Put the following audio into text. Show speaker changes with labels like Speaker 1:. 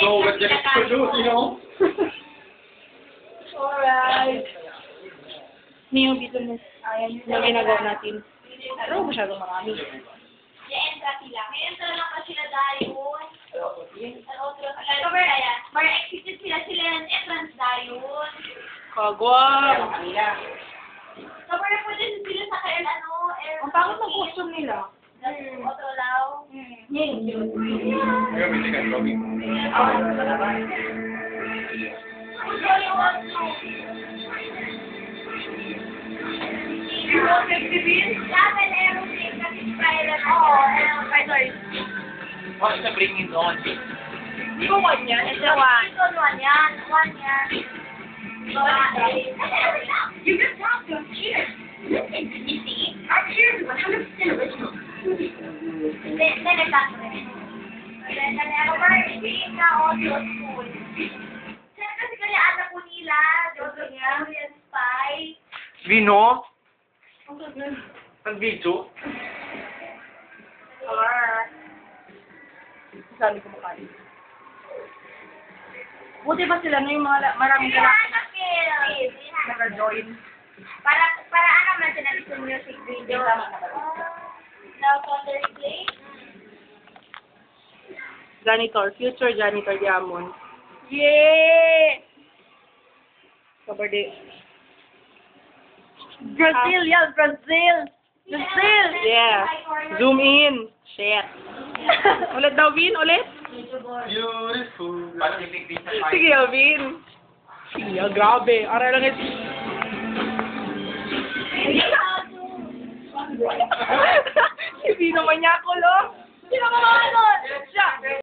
Speaker 1: So, what the to do, you know?
Speaker 2: Alright. Niyo dito na ayan yung ginagawa natin. Pero masyadong marami.
Speaker 3: I-entra sila. Entra lang pa sila dahil. Ang otro, cover, ayan. Para execute sila sila yung entrance dahil.
Speaker 2: Kagwang!
Speaker 3: Cover na pwede sila sa kaya ano, air.
Speaker 2: Ang pangit ng costume nila.
Speaker 3: That's otro one, two. Dapat aeroplane kasi spiral. Oo, aeroplane.
Speaker 1: What's the bringing on?
Speaker 2: Ba one yan?
Speaker 3: Ito one. Ito one yan. One yan. You just Nagtato rin. Then, over, speaking na audio school. Saan kasi kaya anak ko nila, Jojo Korean Spy.
Speaker 1: Vino? Ang video?
Speaker 3: Or,
Speaker 2: Sabi ko makain. Buti ba sila na yung mga maraming lalaki
Speaker 3: eh.
Speaker 2: nag-join?
Speaker 3: Para, para ano man sinabi sa music video.
Speaker 2: Janitor, future janitor Diamond. Yay! Kaberde.
Speaker 3: Brazil yan, Brazil!
Speaker 2: Brazil! Yeah. Zoom in. Shit. ulit daw, Vin. Ulit.
Speaker 1: Beautiful. Pacific Beach na
Speaker 2: Sige, Vin. Siya, grabe. Aray lang ito. si Vin naman niya ako, lo.
Speaker 3: Sino ka mga